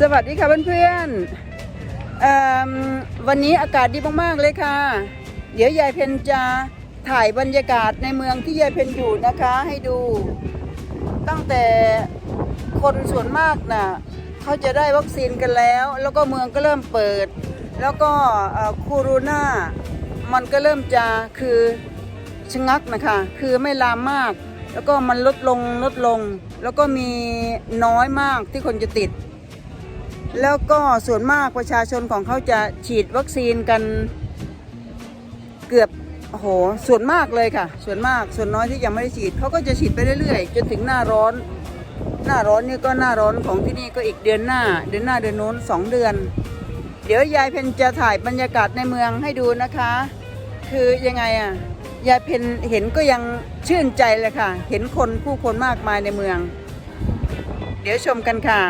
สวัสดีค่ะเพื่อนๆเอิ่มวันนี้อากาศดีมากๆเลยค่ะ เดี๋ยวยายเพนจะถ่ายบรรยากาศในเมืองที่ยายเพนอยู่นะคะ ให้ดู ตั้งแต่คนส่วนมากน่ะเขาจะได้วัคซีนกันแล้ว แล้วก็เมืองก็เริ่มเปิด แล้วก็โคโรนามันก็เริ่มจะคือชะงักนะคะ คือไม่ลามมาก แล้วก็มันลดลงลดลง แล้วก็มีน้อยมากที่คนจะติด แล้วก็ส่วนมากประชาชนของเขาจะฉีดวัคซีนกันเกือบโอ้โหส่วนมากเลยค่ะ ส่วนมากส่วนน้อยที่ยังไม่ได้ฉีดเขาก็จะฉีดไปเรื่อยๆ จนถึงหน้าร้อน หน้าร้อนนี่ก็หน้าร้อนของที่นี่ก็อีกเดือนหน้า เดือนหน้าเดือนโน้นสองเดือน เดี๋ยวยายเพนจะถ่ายบรรยากาศในเมืองให้ดูนะคะ คือยังไงอะยายเพนเห็นก็ยังชื่นใจเลยค่ะ เห็นคนผู้คนมากมายในเมือง เดี๋ยวชมกันค่ะ